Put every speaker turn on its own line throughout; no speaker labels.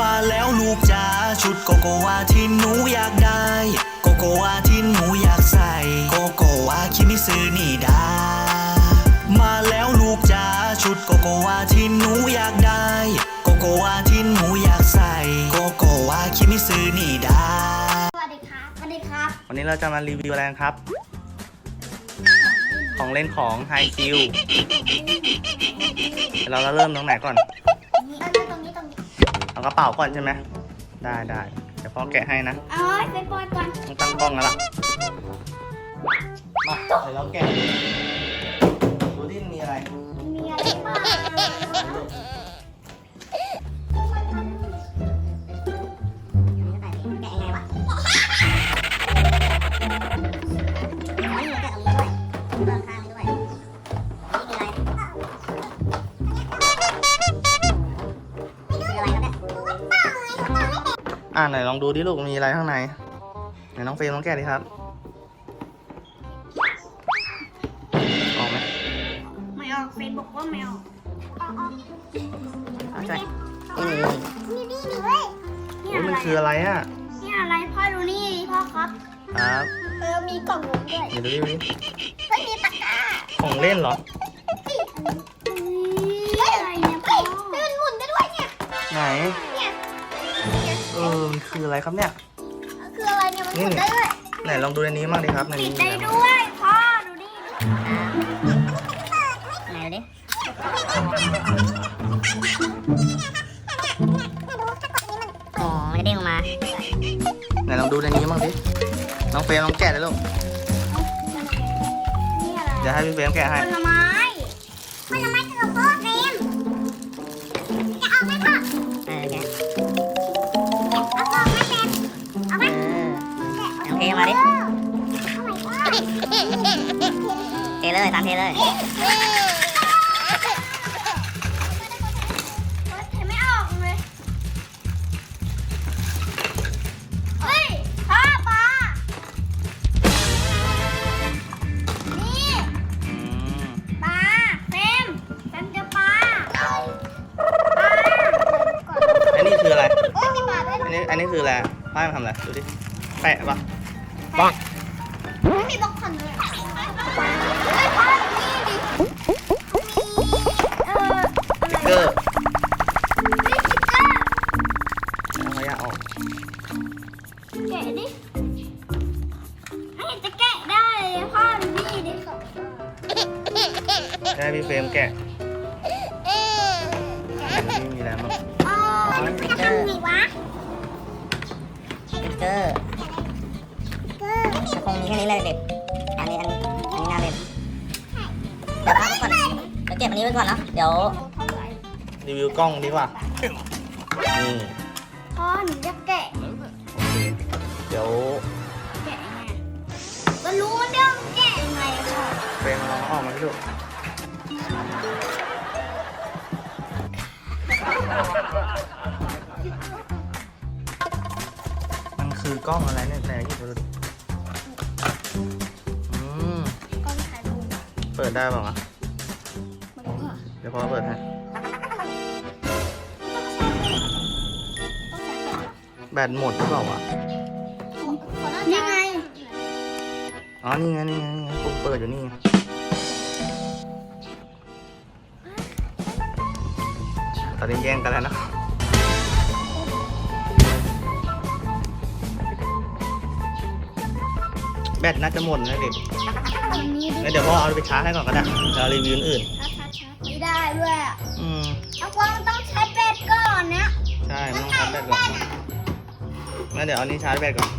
มาแล้วลูกจ๋าชุดโกโกวาที่หนูอยากได้ โกโกวาที่หนูอยากใส่ โกโกวาคิมิซึนี่ดา มาแล้วลูกจ๋าชุดโกโกวาที่หนูอยากได้ โกโกวาที่หนูอยากใส่ โกโกวาคิมิซึนี่ดา
สวัสดีครับสวัสดีครับ
วันนี้เราจะมารีวิวอะไรกันครับ ของเล่นของไฮคิวเราจะเริ่มตรงไหนก่อน
นี่เอาตรงนี้ตรงนี้
เอากระเป๋าก่อนใช่ไหมได้ได้เดี๋ยวพ่อแกะให้นะ
เอาไว้ไปปล่อยก่อน
ต้องตั้งกล้องแล้วล่ะมาเดี๋ยวเราแกะดูที่มีอะไร
มีอะไรบ้าง อ่า
ไหนลองดูดิลูกมีอะไรข้างในไหนน้องเฟรมลองแกะดิครับ ออกไหม
ไม่ออกเฟซบอกว่าไม่ออก
เอาใช่เออ
นี่นี่นี่เว้ย
โอ้ยมันคืออะไรอะ
นี่อะไรพ่อดูนี่พ่อครับ
ครับ
เออมีกล่องนมด้วย
เดี๋ยวดูดิดูดิ
ไม่มีตะกร้า
ของเล่นเหรอ
มัน
คืออะไรครับเนี่ย
คืออะไรเนี่ย มันหมุนได้ด้วย
ไหนลองดูในนี้บ้างดิครับใน
ติ
นี้
ด
มี
ได้
อะไรบ้าง
ด้วยพ่อดูดิไหนดิอ๋อมันจะเด้งออกมา
ไหนลองดูในนี้บ้างดิน้องเฟรมลองแกะเลยลูก
นี่อะไร
เดี๋ยวให้พี่เฟรมแกะให้
ผลไม้ผลไม้ มาดิเทเลยตามเทเลยเทไม่ออกเลยเฮ้ยพ่อปลานี่
อืม
ปลาเฟมเฟมจะปลาปลา
อันนี้คืออะไร
โอ้ยมีปลาด้วย
อันนี้อันนี้คืออะไรป้ายมันทำอะไร ดูดิ แปะปะ
ปังไม่มีบล็อกคอนด้วยเฮ้ยพ่อนี่ดิเออ
สติ๊กเกอร์
นี่สติ๊กเกอร์
เอาขยะออก
แกะดิไม่เห็นจะแกะได้เลยพ่อดูนี่ดิ
ได้พี่เฟรมแกะ
คงมีแค่นี้เลยเด็กอันนี้อันนี้อันนี้น่าเล่นเดี๋ยวพักไว้ก่อนเดี๋ยวเก็บอันนี้ไว้ก่อนเนอะเดี๋ยว
รีวิวกล้องดีกว่านี่
พ่อหนูจะแกะ
โอเคเดี๋ยว
แกะยังไงก็รู้เรื่องแกะยังไงพ่อ
เฟรมลองเอาออกมาให้ดูมันคือกล้องอะไรเนี่ยไหนหยิบมาดูดิ
ปิ
ดได้เปล่าวะ
มาดูค่ะ
เดี๋ยวพ่อเปิดให้แบตหมดหรือเปล่าวะ
นี่ไง
อ๋อนี่ไงนี่ไงนี่ไงปุ่มเปิดอยู่นี่ไงตอนนี้แย่งกันแล้วนะแบ ตน่าจะหมดนะเด็ก
อันนี้ดิ
งั้นเดี๋ยวพ่อเอาไปชาร์จให้ก่อนก็ได้จะรีวิวอื่น
ไม่ได้ด้วยอะ
ๆอืม
เอาควางต้องใช้แบตก่อนนะ
ใช่มันต้องชาร์จแบตก่อนงั้นเดี๋ยวเอานี้ชาร์จแบตก่อน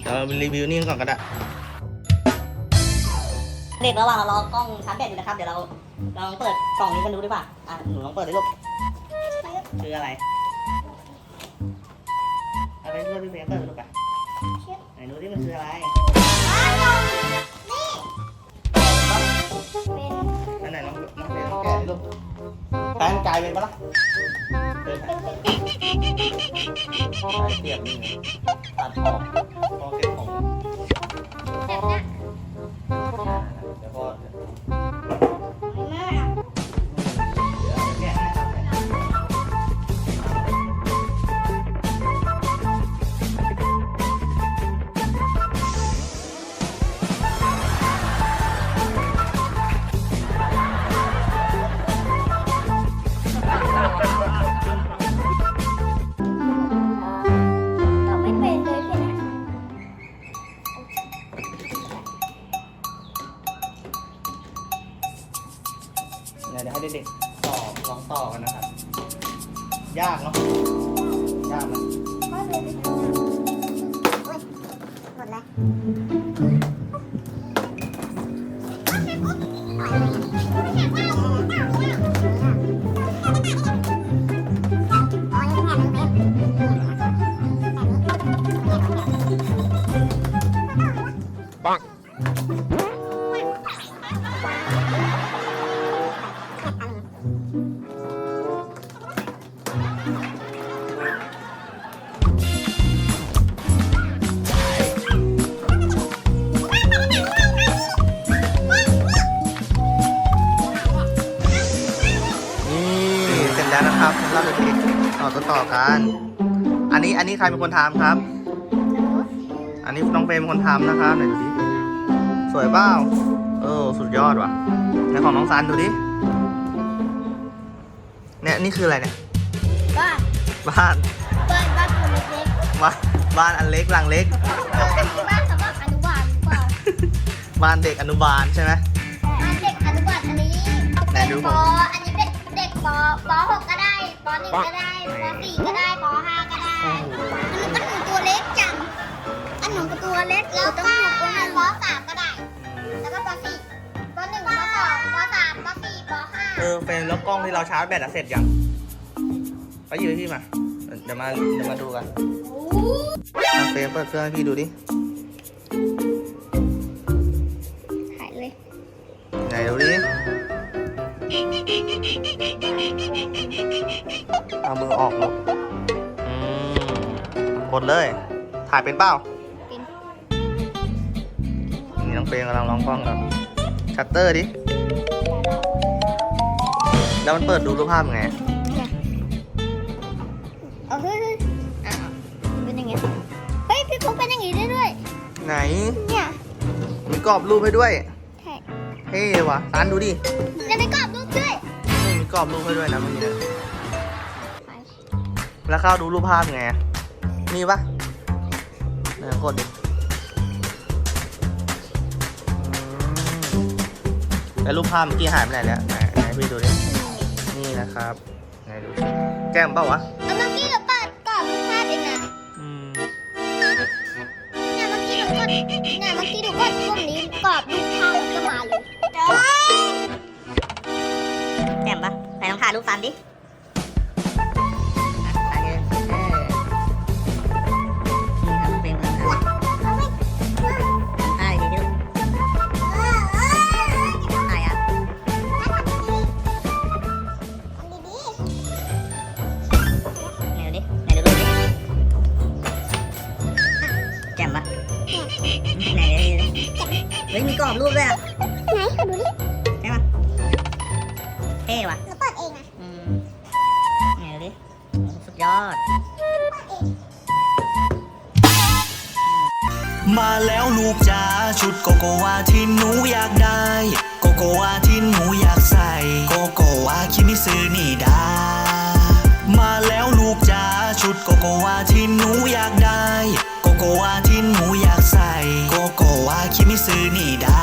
เดี๋ยวเรารีวิวนี่ก่อนก็ได้
เด็กระหว่างเรารอกล้องชาร์จแบตอยู่นะครับ เดี๋ยวเราเราลองเปิดกล่องนี้กันดูดีกว่าอะหนูลองเปิดดิลูกคืออะไรเอาไปช่วยพี่เฟรมเปิดดูไปไหน ดูที่มันคืออะไร
อ้าวนี่เป็น
นั่นไหนน้องน้องเฟรมลองแกะดิลูกแตนกลายเป็นปะล่ะเป็นไหนสายเสียบนี่ไงตัดออก
ป็นนี่เส
ร็จแล้วนะครับสำหรับเด็กๆต่อต่อต่อกัน อันนี้อันนี้ใครเป็นคนทำครับ อันนี้น้องเฟรมเป็นคนทำนะครับไหนดูดิ วยเปล่าเออสุดยอดว่ะในของน้องซันดูดิเนี่ยนี่คืออะไรเนี่ย
บ้าน
บ้าน
บ้านบ้านตัวเล็ก
บ้านบ้านอันเล็กหลังเล็ก
ๆอันนี้บ้านสำหรับอนุบาลหรือเปล่า
บ้านเด็กอนุบาลใช่ไหม
บ้านเด็กอนุบาลอันนี้
ไหน
เด็ก
ดู
ป
ผม
อันนี้เป็นเด็กปปหกก็ได้ปหนึ่งก็ได้ปสี่ก็ได้ปห้าก็ได้อันนู้นก็หนูตัวเล็กจังอันหนูก็ตัวเล็กแล้วก็ปสาม อ
อเฟรมแล้วกล้องที่เราชาร์จแบตอะเสร็จยังไปยืนที่มา เดี๋ยวมาเดี๋ยวมาดูกันอะเฟรมเปิดเครื่องให้พี่ดูดิ
ถ่ายเลย
ไหนดูดิ เอามือออกลูกอืมกดเลย ถ่ายเป็นเปล่า
เป็น
นี่น้องเฟรมกำลังลองกล้องกับชัตเตอร์ดิ แล้วมันเปิดดูรูปภาพไง
เอาเฮ้ยเฮ้ยอ้าวเป็นยังไงเฮ้ยพี่ฟุ๊กเป็นอย่างงี้ได้ด้วย
ไหน
เนี่ย
มีกรอบรูปให้ด้วย
ใช่
เท่ว่ะตานดูดิ
จะไปกรอบรูปด้วย
นี่มีกรอบรูปให้ด้วยนะเมื่อกี้เนี่ยแล้วเข้าดูรูปภาพไงอะมีปะเดี๋ยวกดดิอืมแล้วรูปภาพเมื่อกี้หายไปไหนแล้วไหนไหนพี่ดูดิ นี่นะครับไหนดูสิแก้มเปล่าวะ
เอาเมื่อกี้เราเปิดกรอบรูปภาพเองนะ
อืม
เนี่ยเมื่อกี้หนูกดเนี่ยเมื่อกี้หนูกดปุ่มนี้กรอบรูปภาพมันก็มาเลย
แก้มปะไหนลองถ่ายรูปซันดิ ฮ้ยมีกรอบรูปด้วยอะ
ไหนขอดูดิ
ใช่ปะเท่ว่ะ
เราเปิดเองนะ
อืมไหนดูดิโอ้สุดยอด
มาแล้วลูกจ๋าชุดโกโกวาที่หนูอยากได้ โกโกวาที่หนูอยากใส่ โกโกวาคิมิซึนี่ดา มาแล้วลูกจ๋าชุดโกโกวาที่หนูอยากได้ โกโกวาาคิมิซึนี่ดา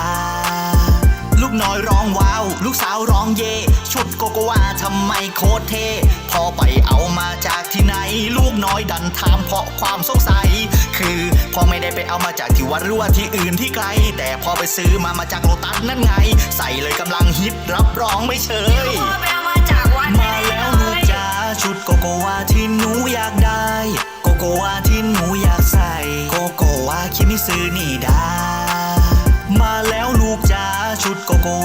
ลูกน้อยร้องว้าว ลูกสาวร้องเย่ชุดโกโกวาทำไมโคตรเท่พอไปเอามาจากที่ไหน ลูกน้อยดันถามเพราะความสงสัย คือพอไม่ได้ไปเอามาจากที่วัดหรือว่าที่อื่นที่ไกล แต่พอไปซื้อมามาจากโลตัสนั่นไง ใส่เลยกำลังฮิตรับรองไม่เชยมาแล้วลูกจ๋าชุดโกโกวาที่หนูอยากได้ โกโกวาที่หนูอยากใส่ โกโกวาคิมิซึนี่ด ชุดโ